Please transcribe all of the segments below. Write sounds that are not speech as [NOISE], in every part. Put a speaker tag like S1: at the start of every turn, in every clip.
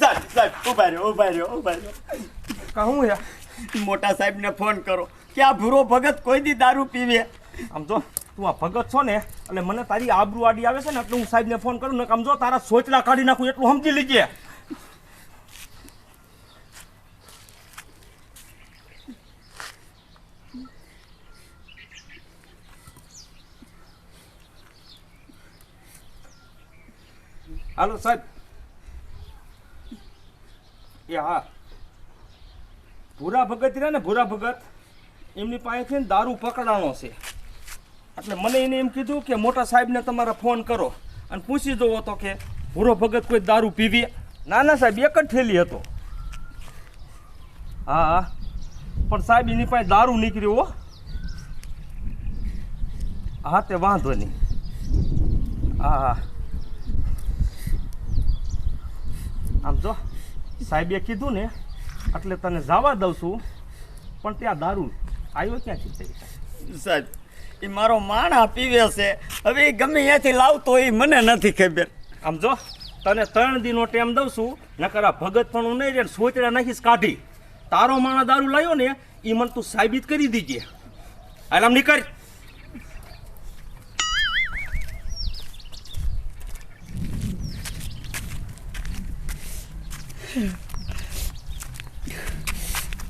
S1: સાહેબ સાહેબ ઊભા રહ્યો ઊભા રહ્યો ઊભા રહ્યો.
S2: કા હું
S1: મોટા સાહેબને ફોન કરો. કે આ ભૂરો ભગત કોઈ દી દારૂ પીવે?
S2: આમ જો તું આ ભગત છો ને એટલે મને તારી આબરૂ આડી આવે છે ને એટલે હું સાહેબને ફોન કરું ને આમ જો તારા સોચલા કાઢી નાખું એટલું સમજી લીજે. હાલો સાહેબ એ હા. ભૂરા ભગત રહ્યા ને ભૂરા ભગત, એમની પાસેથી ને દારૂ પકડાણો છે. એટલે મને એને એમ કીધું કે મોટા સાહેબને તમારા ફોન કરો અને પૂછી જુઓ તો કે ભૂરો ભગત કોઈ દારૂ પીવી? ના ના, સાહેબ, એક જ થેલી હતો. હા હા. પણ સાહેબ, એની પાસે દારૂ નીકળ્યો હો. હા, તે વાંધો નહીં. હા હા. આમ જો સાહેબે કીધું ને એટલે તને જવા દઉં છું પણ ત્યાં દારૂ આવ્યો ક્યાંથી તે
S1: સાહેબ એ મારો માણા પીવે છે. હવે એ ગમે ત્યાંથી લાવતો એ મને નથી ખબર.
S2: આમ જો તને ત્રણ દિનનો ટાઈમ દઉં છું નકર આ ભગત પણ હું નહીં રે સોચડા નાખીશ કાઢી. તારો માણા દારૂ લાવ્યો ને એ મને તું સાબિત કરી દીજે. આમ નીકળ.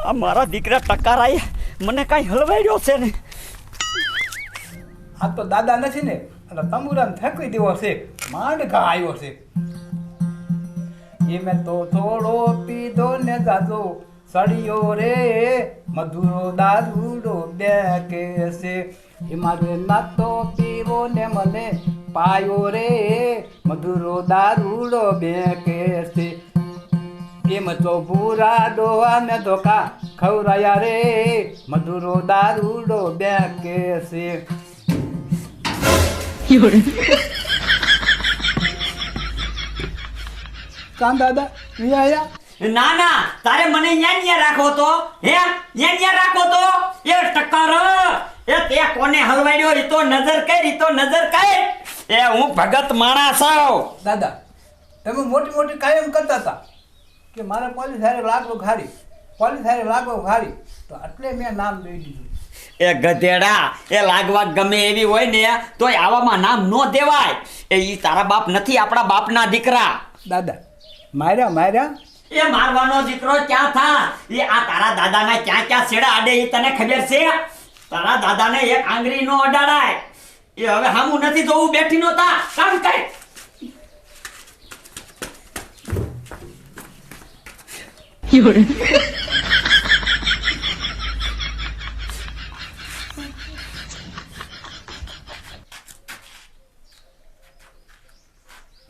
S1: આ મારા દીકરા ટકારાએ મને કાંઈ હલવાડ્યો છે ને.
S3: આ તો દાદા નથી ને એટલે તંબુરાને ફેંકી દેવો છે માંડકા આવ્યો છે. એ મેં તો થોડો પીધો ને દાદો, સળિયો રે, મધુરો દારૂડો બે કે છે. એ મારે નાતો પીવો ને મને પાયો રે, મધુરો દારૂડો બે કે છે. તો ભૂરા ડોહા ને ધોકા ખવરાયા રે. મધુરો દારૂડો બે કે છે કાન દાદા આયા?
S1: ના ના તારે મને ન્યા ન્યા રાખો તો. હે ન્યા ન્યા રાખો તો. એ ટક્કર એ તે કોને હલવાડ્યો? એ તો નજર કર એ તો નજર કર. એ હું ભગત માણસ આવ
S3: દાદા તમે મોટી મોટી કાયમ કરતા હતા. કે મારે પોલીસ હારે લાગવો ખારી. પોલીસ હારે લાગવો ખારી. તો એટલે મેં નામ દઈ દીધું
S1: એ ગધેડા એ લાગવા ગમે એવી હોય ને તોય આવામાં નામ ન દેવાય. એ ઈ તારા બાપ નથી આપણા બાપના દીકરા.
S3: દાદા માર્યા માર્યા.
S1: એ મારવાનો દીકરો ક્યાં થા? એ આ તારા દાદાના ક્યાં ક્યાં છેડા આડે એ તને ખબર છે? તારા દાદાને એક આંગળી નો અડાડાય. એ હવે હામું નથી જોવું બેઠી નો તા કામ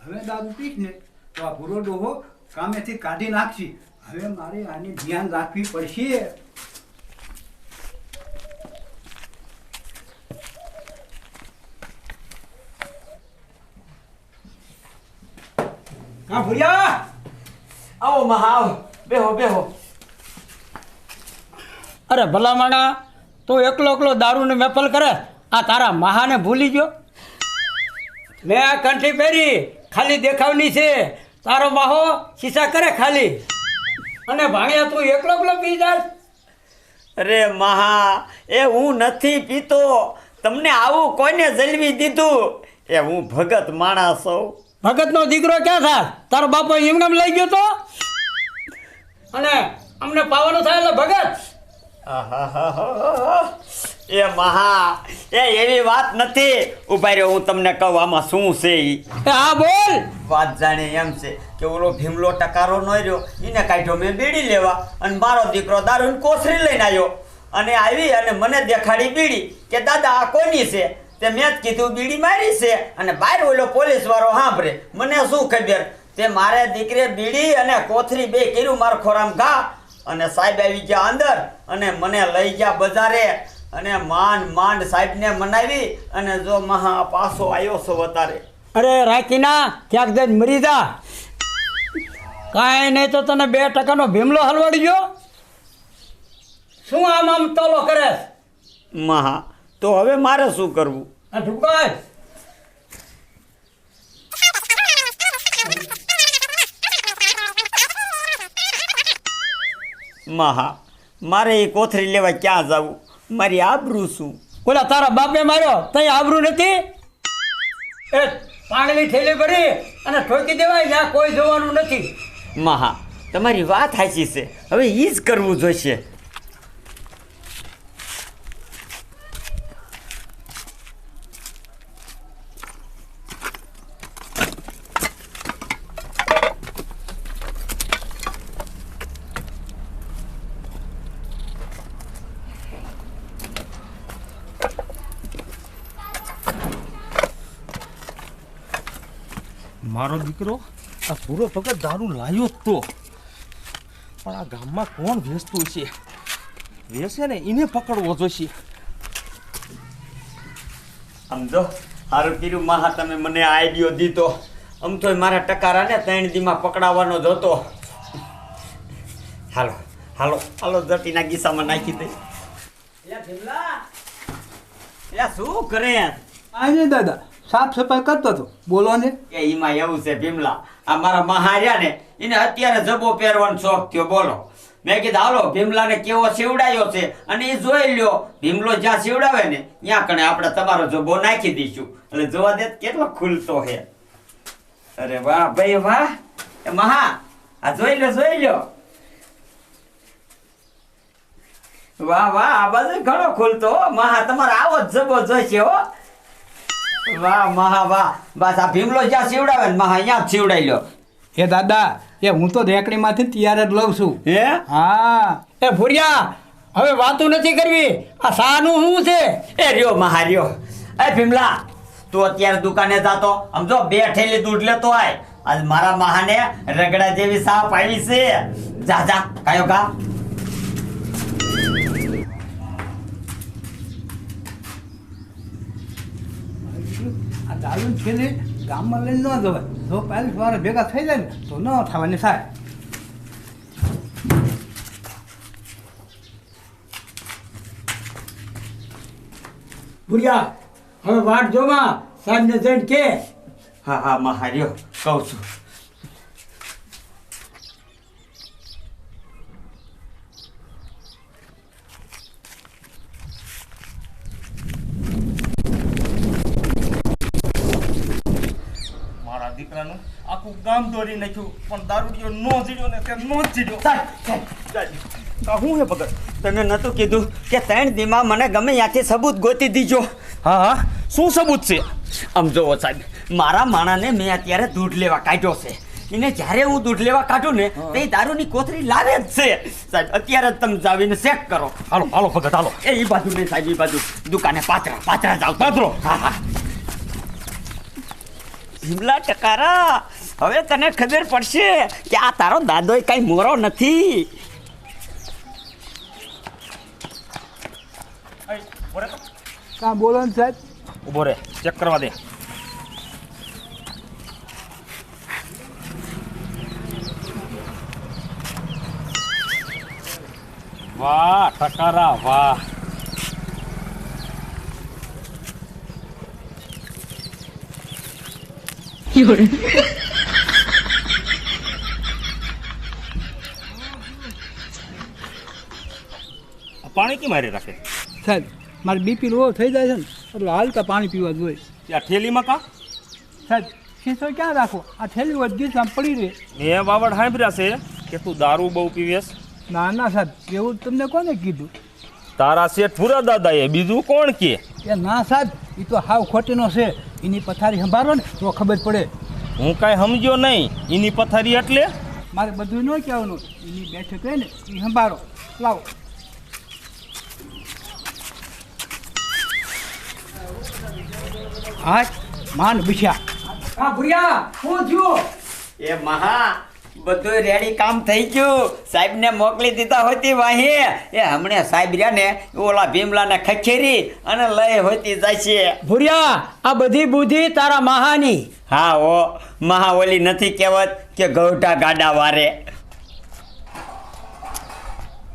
S1: કર
S3: દાદુ પીશ ને તો આ ભૂરો ડોહો કામેથી કાઢી નાખશે. હવે મારે આની ધ્યાન રાખવી પડશે.
S2: હા ભૂરિયા?
S1: આવો, મહાવ. બેહો બેહો.
S4: અરે ભલા માણા તું એકલો એકલો દારૂને મેપલ કરે આ તારા મહાને ભૂલી ગયો? મેં આ કંઠી પહેરી ખાલી દેખાવની છે. તારો માહો શીશા કરે ખાલી. અને ભાણિયા તું એકલો એકલો પી જાય
S1: અરે મહા એ હું નથી પીતો. તમને આવું કોઈને જલવી દીધું? એ હું ભગત માણસ હોઉં.
S4: ભગતનો દીકરો ક્યાં થાય તારો બાપો એમને એમ લઈ ગયો તો? અને અમને પાવાનું થાય એટલે ભગત.
S1: એ મહા એ એવી વાત નથી. ઊભા રહ્યો હું તમને કહું આમાં શું છે ઈ?
S4: એ હા બોલ.
S1: વાત જાણે એમ છે કે ઓલો ભીમલો ટકારો ન રહ્યો. એને કાઢ્યો મેં બીડી લેવા અને મારો દીકરો દારૂની કોથરી લઈને આવ્યો. અને આવી અને મને દેખાડી બીડી કે દાદા આ કોની છે? તે મેં જ કીધું બીડી મારી છે. અને બહાર ઓલો પોલીસ વાળો સાંભળે. મને શું ખબર? તે મારે દીકરે બીડી અને કોથરી બે કર્યું મારો ખોરામ ઘા. અને સાહેબ આવી ગયા અંદર અને મને લઈ ગયા બજારે. અને માંડ માંડ સાહેબને મનાવી અને જો મહા પાછો આવ્યો છો વધારે.
S4: અરે રાખીના ક્યાંક જઈને મરી જા. કાંઈ નહીં તો તને બે ટકાનો ભીમલો હલવાડી ગયો. શું આમ આમ તોલો કરે?
S1: મહા તો હવે મારે શું કરવું?
S4: આ
S1: મહા મારે એ કોથરી લેવા ક્યાં જવું? મારી આબરૂ શું?
S4: ઓલા તારા બાપે માર્યો? તઈ આબરૂ નથી? એ પાણીની થેલી ભરી અને ઠોકી દેવાય ત્યાં કોઈ જોવાનું નથી.
S1: મહા તમારી વાત સાચી છે. હવે એ જ કરવું જોઈશે.
S2: મારો દીકરો આ પૂરો ભગત દારૂ લાવ્યો જ તો. પણ આ ગામમાં કોણ વેચતું છે? વેચે ને એને પકડવો જોઈશે.
S1: સમજો સારું કર્યું મહા તમે મને આઈડિયો દીધો. આમ તો મારા ટકારાને ત્રણ દીમાં પકડાવવાનો જ હતો. હાલો હાલો હાલો જટીના ગીસામાં નાખી દઈ યા શું કરે?
S3: આજે દાદા. સાફ સફાઈ કરતો હતો. બોલો ને.
S1: કે એમાં એવું છે ભીમલા. આ મારા મહાર્યા ને એને અત્યારે જબો પહેરવાનો શોખ થયો, બોલો. મેં કીધું, હાલો, ભીમલાને કેવો સીવડાયો છે? અને એ જોઈ લ્યો, ભીમલો જ્યાં સીવડાવે ને, ત્યાં કણે આપણે તમારો જબો નાખી દઈશું. એટલે જોવા દે કેટલો ખુલતો હે અરે વાહ, ભાઈ વાહ. મહા, આ જોઈ લો જોઈ લો વાહ વાહ, આ બાજુ ઘણો ખુલતો. મહા, તમારો આવો જ જબો જોઈશે હો. વાહ મહા વાહ. બસ આ ભીમલો જ્યાં સીવડાવે ને મહા અહીંયા જ સીવડાઈ લો.
S3: એ દાદા એ હું તો રેકડીમાંથી તૈયાર જ લઉં છું.
S1: હે?
S3: હા.
S4: એ ભૂરિયા હવે વાતું નથી કરવી. આ શાનું શું છે?
S1: એ રહ્યો મહા રહ્યો. એ ભીમલા તું અત્યારે દુકાને જાતો. આમ જો બે ઠેલી દૂધ લેતો આય. આજ મારા મહાને રગડા જેવી સાપ આવી છે. જા જા. કાયો કા?
S3: આ છે ને ગામમાં લઈને ન જવાય. જો પેલેસ વાળા ભેગા થઈ જાય ને, તો ન થવાની થાય.
S4: ભૂરિયા, હવે વાટ જોમાં સાંજને જઈને કે?
S1: હા હા મહાર્યો કહું છું.
S2: મારા દીકરાનું આખું ગામ દોરી નાખ્યું પણ દારૂડિયો નો જીડ્યો ને તે નો જ જીડ્યો. શું હે ભગત
S1: તમે નતું કીધું કે ત્રણ દીમાં મને ગમે ત્યાંથી સબૂત ગોતી દીજો.
S2: હા હા. શું સબૂત છે?
S1: આમ જોવો સાહેબ મારા માણાને મેં અત્યારે દૂધ લેવા કાઢ્યો છે. એને જ્યારે હું દૂધ લેવા કાઢું ને તે દારૂની કોથરી લાવે જ છે. સાહેબ અત્યારે જ તમે જાવીને ચેક કરો.
S2: હાલો હાલો ભગત હાલો.
S1: એ બાજુ નહીં સાહેબ એ બાજુ. દુકાને પાત્રા પાત્રા જાવ
S2: પાત્રો?
S1: હા હા. ભીમલા ટકારા હવે તને ખબર પડશે કે આ તારો દાદો કઈ મોરો નથી.
S3: કાં બોલો ને સાહેબ?
S2: ઊભો રે ચેક કરવા દે. વાહ ટકારા વાહ. આ પાણી કેમ મારી રાખે?
S3: સાહેબ મારે બીપી લો થઈ જાય છે ને એટલે હાલતા પાણી પીવા જોઈએ
S2: આ થેલીમાં કા?
S3: સાહેબ શીશો ક્યાં રાખો? આ થેલી આમ પડી રહે.
S2: મેં બાવડ સાંભળ્યા છે કે તું દારૂ બહુ પીવેશ
S3: ના ના સાહેબ એવું તમને કોને કીધું?
S2: તારા શેઠ પૂરા દાદાએ બીજું કોણ કે?
S3: એ ના સાહેબ એ તો હાવ ખોટીનો છે. એની પથારી સંભાળો ને તો ખબર પડે.
S2: હું કાંઈ સમજ્યો નહીં. એની પથારી એટલે?
S3: મારે બધું ન કહેવાનું. એની બેઠક હોય ને એ સંભાળો. લાવો. હા માન બીછ્યા.
S4: હા ભૂરિયા હું થયું?
S1: એ મહા બધું રેડી કામ થઈ ગયું. સાહેબને મોકલી દીધા હોતી વાહી. એ હમણે સાહેબ રહ્યા ને ઓલા ભીમલાને ખખેરી અને લઈ હોતી છે
S4: ભૂરિયા આ બધી બુદ્ધિ તારા મહાની.
S1: હા ઓ મહા ઓલી નથી કહેવત કે ગૌઠા ગાડા વારે.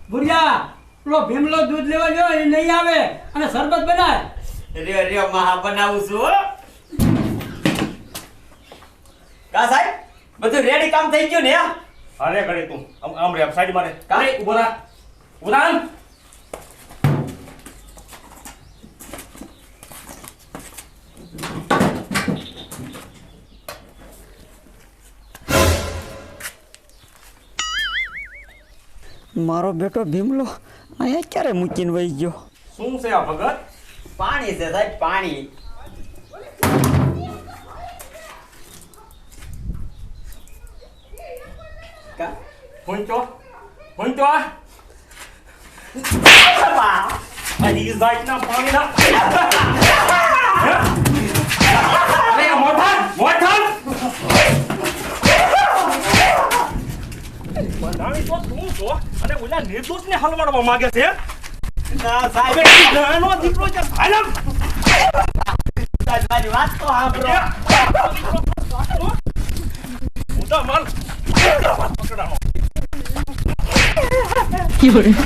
S4: ભૂરિયા પેલો ભીમલો દૂધ લેવા ગયો એ નહીં આવે અને શરબત બનાય.
S1: રે રે મહા બનાવું છું કા સાહેબ? બધું રેડી કામ થઈ ગયું ને
S2: અરે ઘડી તું આમ આમ રે સાઈડ મારે કાલે ઊભો થા. ઊભો
S1: મારો બેટો ભીમલો અહીંયા ક્યારે મૂકીને વહી ગયો?
S2: શું છે આ ભગત?
S1: પાણી છે સાહેબ પાણી કા?
S2: હુંચો હુંચો અલી જાતના પાણીના અરે મોઠા મોઠા બનાવી તો તું છો અને ઓલા હલવાડવા માંગે છે
S1: ના સાહેબ
S2: નાનો દીકરો છે
S1: વાત તો સાંભળો
S2: માલ 이걸. [LAUGHS]